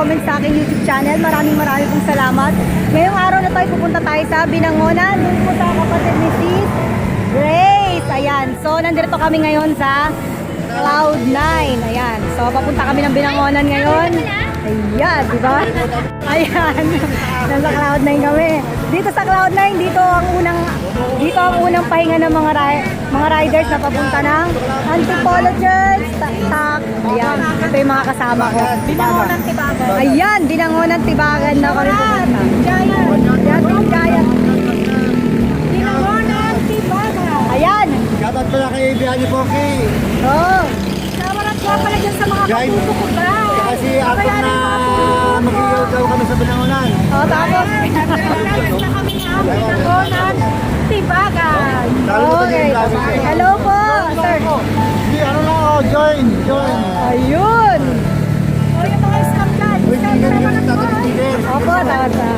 nag-like and comment sa aking YouTube channel, maraming maraming pong salamat. Ngayong araw na tayo, pupunta tayo sa Binangonan, doon po sa kapatid ni Sis Grace. Ayan, so nandito kami ngayon sa Cloud9. Ayan, so papunta kami ng Binangonan ngayon. Ayan, di ba? Ayan, nasa Cloud9 kami. Dito sa Cloud9, dito ang unang dito ang unang pahinga ng mga ri- mga riders na papunta ng Antipolo Church, Tak. Ayan, ito yung mga kasama ko. Binangonan Tibagan. Ayan, Binangonan Tibagan na kami pupunta. Giant. Ayan, Team Giant. Binangonan Tibagan. Ayan. Shoutout pala kay Biani Poki. Oh. Samarat ka pala dyan sa mga Guys, kapuso ko. Kasi mag-iyaw kami sa Binangonan. Oh, tapos. na kami ng Binangonan, Tibagan. Okay. Hello po, sir. Si ano na, oh, join, join. Ayun. O yung mga scam dyan. Hindi ka naman natin leader. Opo, tawad na.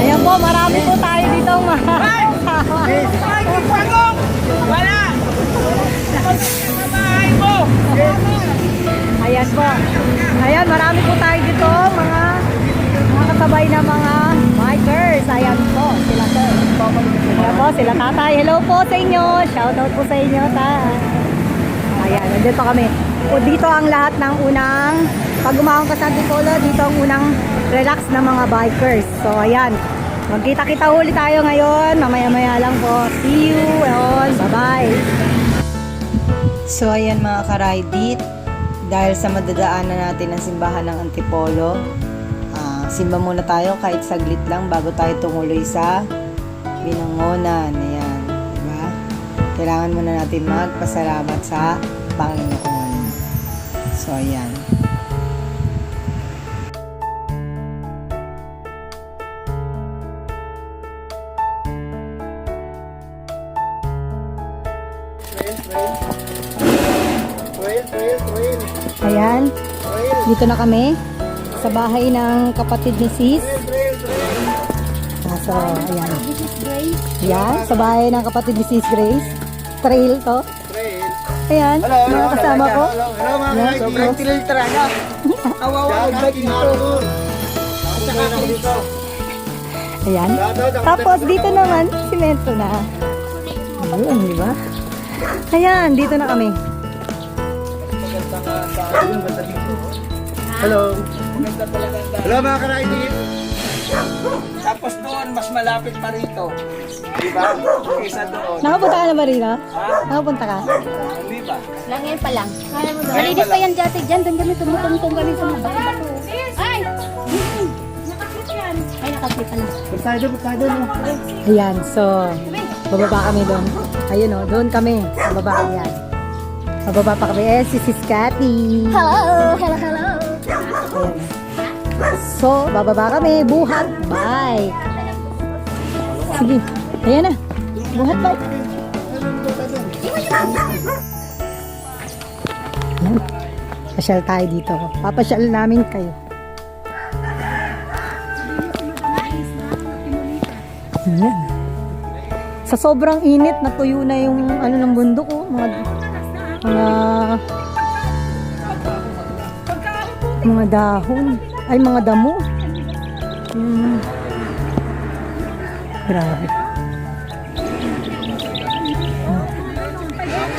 Ayan po, marami po tayo dito. mga- Wala! Sa bahay mo! Ayan po. Ayan, marami po tayo dito. Sila tatay. Hello po sa inyo. Shoutout po sa inyo, ta. Ayan, nandito kami. O dito ang lahat ng unang, pag umahon ka sa Antipolo, dito ang unang relax na mga bikers. So, ayan. Magkita-kita uli tayo ngayon. Mamaya-maya lang po. See you. Ayun, bye-bye. So ayan mga karaydit, dahil sa madadaanan natin ang simbahan ng Antipolo, ah, simba muna tayo kahit saglit lang bago tayo tumuloy sa Binangonan. Ayan, diba? Kailangan muna natin magpasalamat sa Panginoon. So ayan. Ayan. Dito na kami sa bahay ng kapatid ni Sis. Trail, trail. So, ayan. Ayan, sa bahay ng kapatid ni Sis Grace. Trail to. Trail. Ayan, Hello, hello. mga kasama ko. Hello, hello mga Yan, kaibigan. sobrang tililitra na. Kawawa ang dito. Ayan. Tapos dito naman, simento na. Ayun, di ba? Ayan, dito na kami. Hello. Hello mga karaidit. Tapos doon, mas malapit pa rito. Di ba? Kaysa doon. Nakapunta ka na ba rito? Nakapunta ka? Hindi ba? Lang yan pa lang. Malinis pa yan dati dyan. Doon kami tumutungtong kami sa mga bato-bato. Ay! Ay, nakaklip pa doon, tayo doon. Ayan, so, bababa kami doon. Ayun o, doon kami. Sa baba, ayan. Bababa pa kami. Eh, si Sis Cathy. Hello! Hello, hello! Ayan. So, bababa kami. Buhat bike. Sige. Ayan na. Buhat bike. Ayan. Pasyal tayo dito. Papasyal namin kayo. Ayan. Sa sobrang init, natuyo na yung ano ng bundok oh. Mga, mga mga dahon. Ay, mga damo. Hmm. Grabe.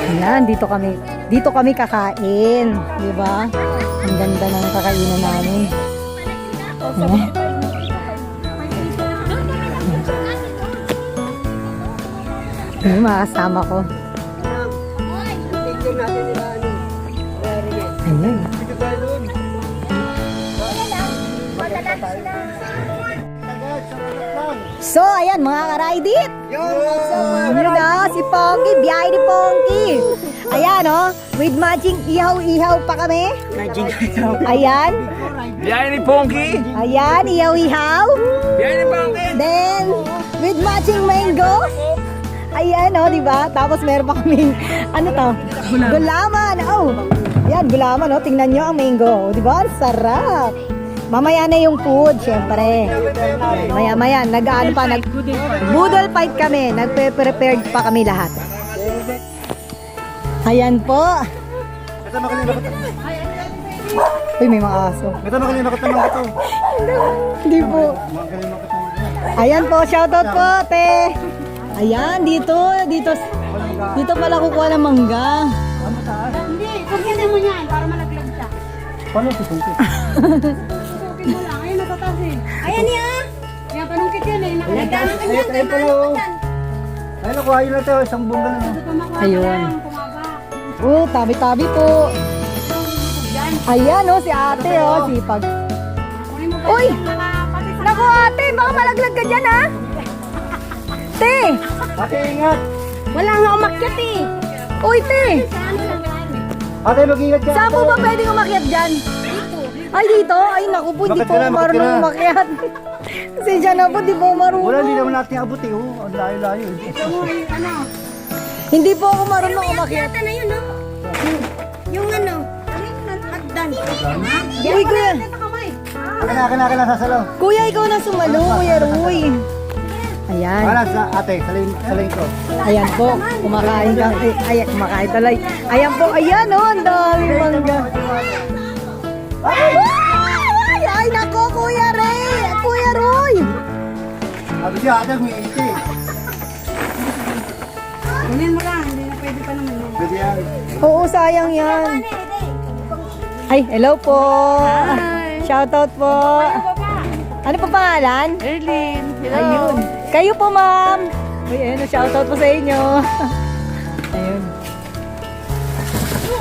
Ayan, dito kami. Dito kami kakain. Di ba? Ang ganda ng kakainan namin. Ayan. Yung mga kasama ko. So, ayan mga karaidit. So, ano na, si Ponky, biyahe ni Ponky. Ayan, oh, with matching ihaw-ihaw pa kami. Ayan, Biyahe ni Ponky! ayan, ihaw-ihaw. Biyahe ni Ponky! Then, with matching mango. Ayan, oh, di ba? Tapos meron pa kaming, ano to? Gulaman. Oh, yan, gulaman, oh. Tingnan nyo ang mango. Di ba? Ang sarap. Mamaya na yung food, syempre. Maya-maya, nag-ano pa, nag Boodle fight kami. Nagpe-prepared pa kami lahat. Ayan po. Kasama ka nila. Uy, may mga aso. Ito na kanina ko to. Hindi po. Kanina ko. Ayan po, shoutout po, te. Ayan, dito, dito, dito pala kukuha ng mangga. Hindi, kumpinin mo yan para malaglag siya. Paano ito lang. Ayun, natataas eh. Ayan niya. Yan, panungkit yan eh. Nakalagyan. Ayun, ayun pala oh. Ayun, nakuha yun natin. Isang bunga na. Ayun. ka. Oh, tabi-tabi po. Ayan, oh, si ate, oh, sipag. Uy! Naku, ate, baka malaglag ka dyan, ha? Te, Ate, ingat. wala nga umakyat, eh. Uy, te, Ate, mag-ingat ka. saan po ba pwedeng umakyat dyan? Ay, dito? Ay, naku po, di Bakit po ka na, bakit ka marunong na? umakyat. Pasensya na po, di po marunong. Wala, hindi naman natin abuti. Oh, ang layo-layo. eh. Ano? Hindi po ako marunong umakyat. na yun, no? Yung ano? Hagdan. Uy, kuya. Akin na, akin na, akin na. Kuya, ikaw na sumalo, Kuya Roy. Ayan. Wala, sa ate, salayin, salayin ko. Ayan po, kumakain ka. Ay, ay, kumakain tuloy. Ayan po, ayan oh, ang dami mangga. Ay, ay, ay, nako, Kuya Ray, Kuya Roy. Sabi siya, ate, may iti. Kunin mo lang. Hindi na pwede pa naman. Pwede yan. Oo, sayang yan. Ay, hello po. Shoutout po. Ano pa pangalan? Erlin. Ayun. Kayo po, ma'am. Uy, ayun, shoutout po sa inyo. Ayun.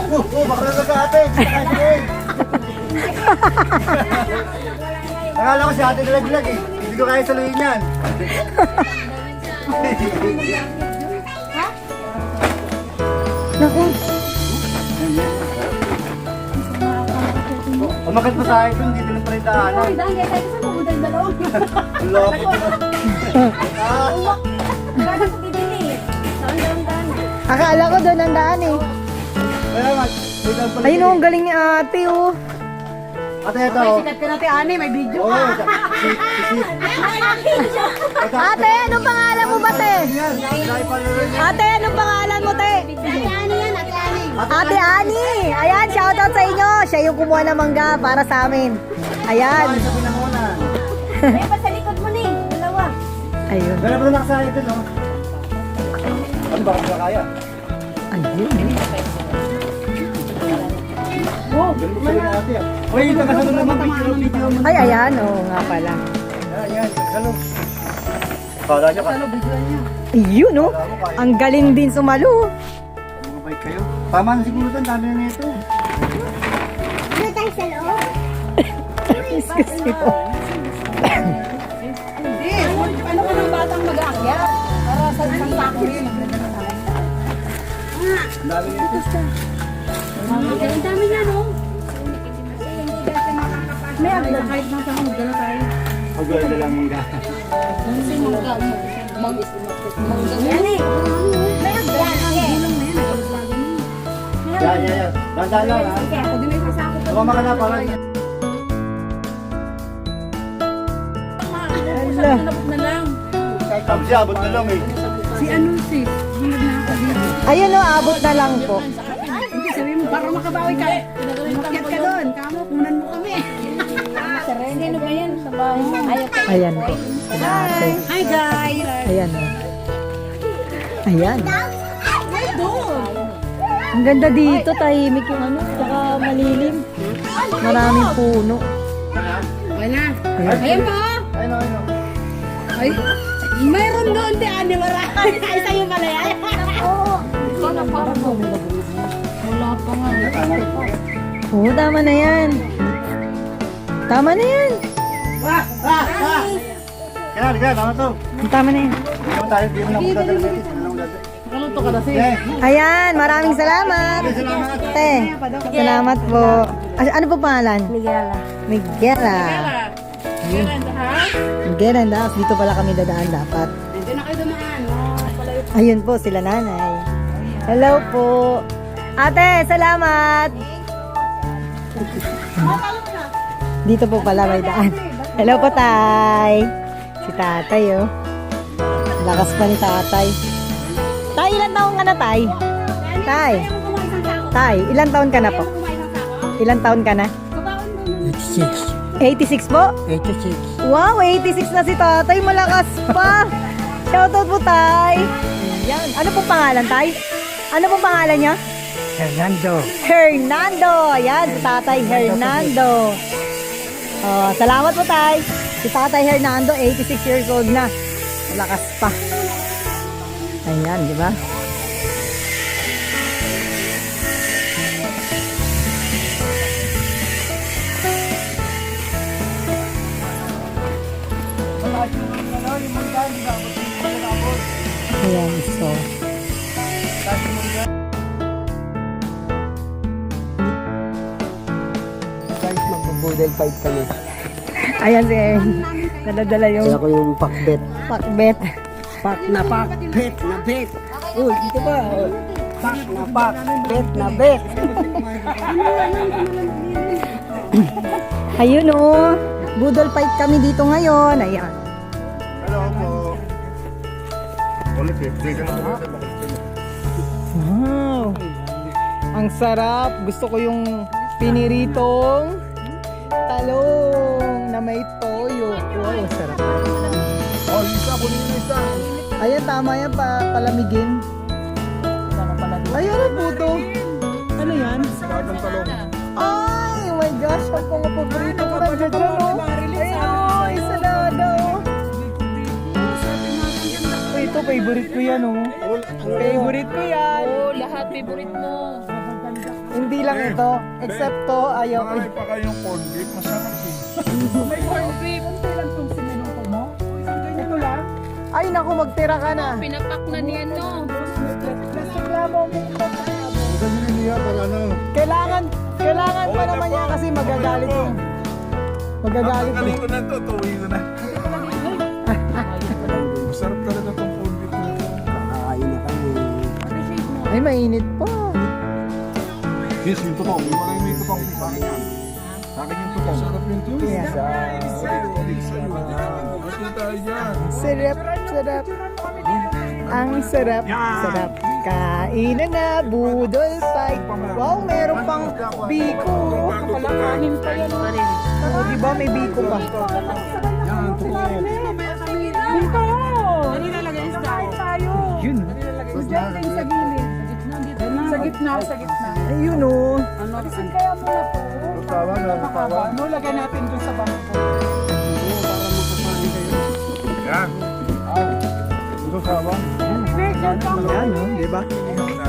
Oh, oh, baka na ka ate. Akala ko si ate nalaglag eh. Hindi ko kaya salayin yan. Naku, Umakat pa tayo dun, dito lang pa rin daanan. Dahil kayo tayo sa mga dalawa. Ang loko. Kaya ko bibili. Saan daw ang daan? akala ko doon ang daan eh. Kaya. Ayun oh, ang galing ni ate oh. Ate, ito. oh. Sikat ka natin, Ani. May video ka. si, si, si. Ate, anong pangalan mo ba, te? Ate, anong pangalan mo, te? Ate Ani yan, Ate Ani. Ate Ani. Ayan, shoutout sa inyo. Siya yung kumuha ng mangga para sa amin. Ayan. Ay, sabi na muna. Ay, pa sa likod mo ni. Dalawa. Ayun. Meron pa na nakasaya dun, no? Ano ba, kaya? Ayun. Oh, ganun mo sa'yo ate. ah. Uy, yung nakasunod naman, video, video mo. Ay, ayan. Oo nga pala. Ayan, yan, salo. Kala nyo ka. Ayun, oh. Ang galing din sumalo. Bike kayo. Tama na siguro doon, dami na nito. Ano tayo sa loob? Excuse me po. Hindi. Ano ka ng batang mag-aakyat? Para sa isang sako yun. Ang dami nito. Ang dami niya, no? May agad. Kahit nasa hong, dala tayo. Pag-gawin na lang mangga. Kasi mangga mo. Mangga. Yan eh. May agad. Yan. Yan, yan. Dahan-dahan lang, ha? Ako din may sasako. Tumama ka na, na lang. Siya, abot na lang eh. Si ano si? Hindi na ako dito. Ayun, oh. Abot na lang po. Para makabawi ka. Umakyat ka doon. Kamo, kunan mo kami. Sino ba yan? Sa bahay. Ayan po. Sila ate. Hi guys! Ayan, oh. Ayan. Ay, doon! Ang ganda dito, tahimik yung ano, saka malilim. Maraming puno. Wala. Ayan. Po! Ayun, ayun. Ay, mayroon doon di ani marami. Ay, sa'yo pala Oo, tama na yan. Tama na yan. Kaya, kaya, tama to. Tama na yan. Tayo, hindi mo dito. Ka Ayan, maraming salamat. salamat. Te, salamat po. Ah, Ano po pangalan? Miguela. Miguela. Miguela, dapat dito pala kami dadaan dapat. Hindi na kayo dumaan. Ayun po, sila nanay. Hello po. Ate, salamat. Dito po pala may daan. Hello po, tay. Si tatay, oh. Lakas pa ni tatay. Tay, ilan taon ka na, tay? Tay. Tay, ilan taon ka na po? Ilan taon ka na? 86 po? 86. Wow, 86 na si tatay. Malakas pa. Shoutout po, tay. Ayan. Ano pong pangalan, tay? Ano pong pangalan niya? Fernando. Hernando. Ayan, si tatay Hernando. Oh, salamat po, tay. Si tatay Hernando, 86 years old na. Malakas pa. Ayan, di ba? Ayan, so. Magbo-budel fight kami. Ayan si Ern. Nadadala yung Kaya ko yung pakbet. pakbet. Pak na pak, bet na bet. Uy, dito ba? Pak na pak, bet na bet. Ayun oh. Budol fight kami dito ngayon. Ayan. Wow. Ang sarap. Gusto ko yung piniritong talong na may toyo. Wow, sarap. Oh, isa, kunin mo isa. Ayan, tama yan pa palamigin. Ayan ang puto. Ano yan? Bagong talong. Ay, oh my gosh. Ang mga paborito ko nandiyan dyan, oh. Ayun, oh. Isa na. Oh, ito, favorite ko yan, oh. Favorite ko yan. Oh, lahat favorite mo. Hindi lang ito. Except to, ayaw ko. Marami pa kayong corned beef. Masarap eh. Ay, naku, magtira ka na. Pinapak na niyan, no? Ganyan niya para ano. Kailangan, kailangan pa naman niya kasi magagalit yung. Magagalit yung. ko na to, tuwi ko na. Masarap talaga tong corned beef na to. Kakain na kami. Ay, mainit pa. Yes, yung tutong. Yung mga may tutong sa akin yan. Sa akin yung tutong. Sarap yung tutong. Yeah. Tayo. Sarap, sarap. Ang sarap, sarap. Kainan na, budol fight. Wow, meron pang biko. Kalakanin pa yan. Oh, di ba may biko pa? Yan, tutong. Yun. Sa gitna, sa gitna. Ayun oh. Kaya mo na po. Tawa na, tawa. No, lagay natin dun sa bangko. Yan. Ito sawa. Yan oh, di ba?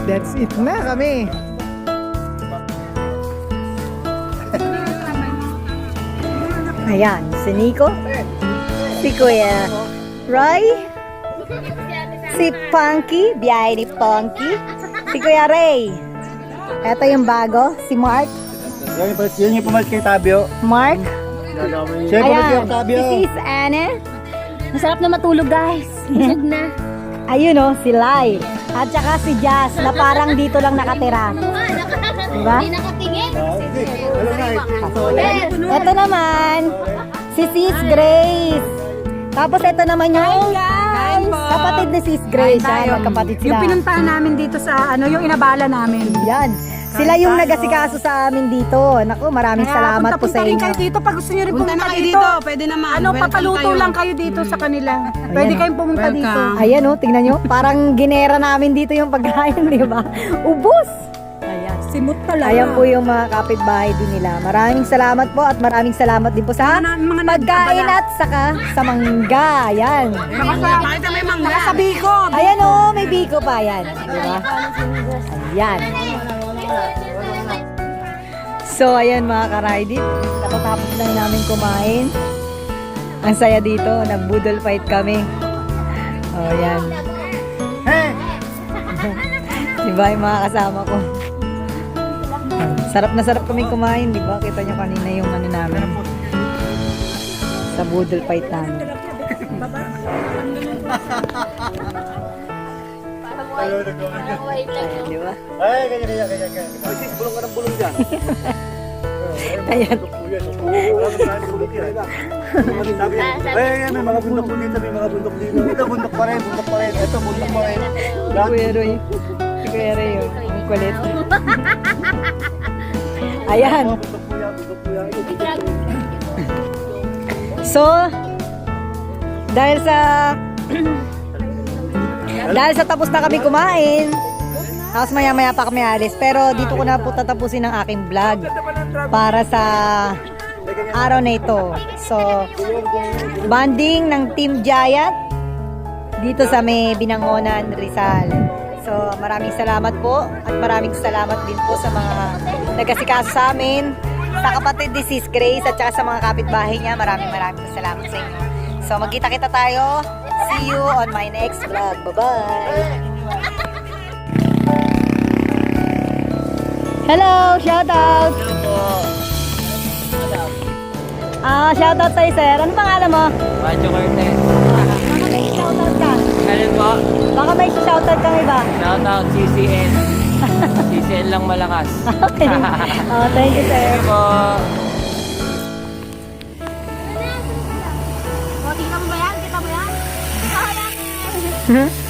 That's it na kami. Ayan, si Nico, si Kuya Roy, si Punky, biyahe ni Punky, si Kuya Ray. Ito yung bago, si Mark. Yan yung, yan yung pumalit kay Tabio. Mark, Siya yung pumalit ayan, kay Tabio. si Sis Anna. Masarap na matulog, guys. Busog na. Ayun oh, si Lai. At saka si Jazz na parang dito lang nakatira. Diba? Hindi nakatingin. Alam na eh. Ito naman, si Sis Grace. Tapos ito naman yung kapatid ni Sis Grace. Yan, magkapatid sila. Yung pinuntahan namin dito sa ano, yung inabala namin. Yan. Sila yung nagasikaso sa amin dito. Naku, maraming salamat po sa punta rin inyo. kayo dito. Pag gusto nyo rin Punta pumunta na kayo dito. dito, pwede naman. Ano, Welcome papaluto kayo. lang kayo dito sa kanila. Pwede Ayan. kayong pumunta Welcome. dito. Ayan oh, tingnan nyo. Parang ginera namin dito yung pagkain, di ba? Ubus! Ayan. Simot talaga. Ayan po yung mga kapitbahay din nila. Maraming salamat po at maraming salamat din po sa Mga- mga pagkain nagkabala. at saka sa mangga. Ayan. Bakit may mangga? Nakasabi ko. Ayan oh, may biko pa yan. Di ba? Ayan. So, ayan mga karaydit. Nakatapos lang namin kumain. Ang saya dito. Nag-boodle fight kami. Oh, ayan. di ba yung mga kasama ko? Sarap na sarap kami kumain, di ba? Kita nyo kanina yung ano namin. Sa boodle fight namin. Di ba? Ay, ganyan, ganyan, ganyan. ganyan. Sis, bulong ka ng bulong dyan. Ayan. Ay, ay, may mga bundok dito, may mga bundok dito. Ito, bundok pa rin, bundok pa rin. Ito, bundok pa rin. Kuya Roy. Si Kuya Roy, oh. Ang kulit. Ayan. So, dahil sa dahil sa tapos na kami kumain, tapos maya maya pa kami alis. Pero dito ko na po tatapusin ang aking vlog para sa araw na ito. So, banding ng Team Giant dito sa may Binangonan, Rizal. So, maraming salamat po at maraming salamat din po sa mga nagkasikaso sa amin, sa kapatid ni Sis Grace at saka sa mga kapitbahay niya. Maraming maraming salamat sa inyo. So, magkita-kita tayo. See you on my next vlog. Bye-bye! Hello! Shout out! Ah, shout out sa'yo, sir. Ano pangalan mo? Pancho Cortez. Baka may shout out ka. Ganun po. Baka may shout out kang iba. Shout out CCN. CCN lang malakas. Okay. oh, thank you, sir. po. O, tingnan mm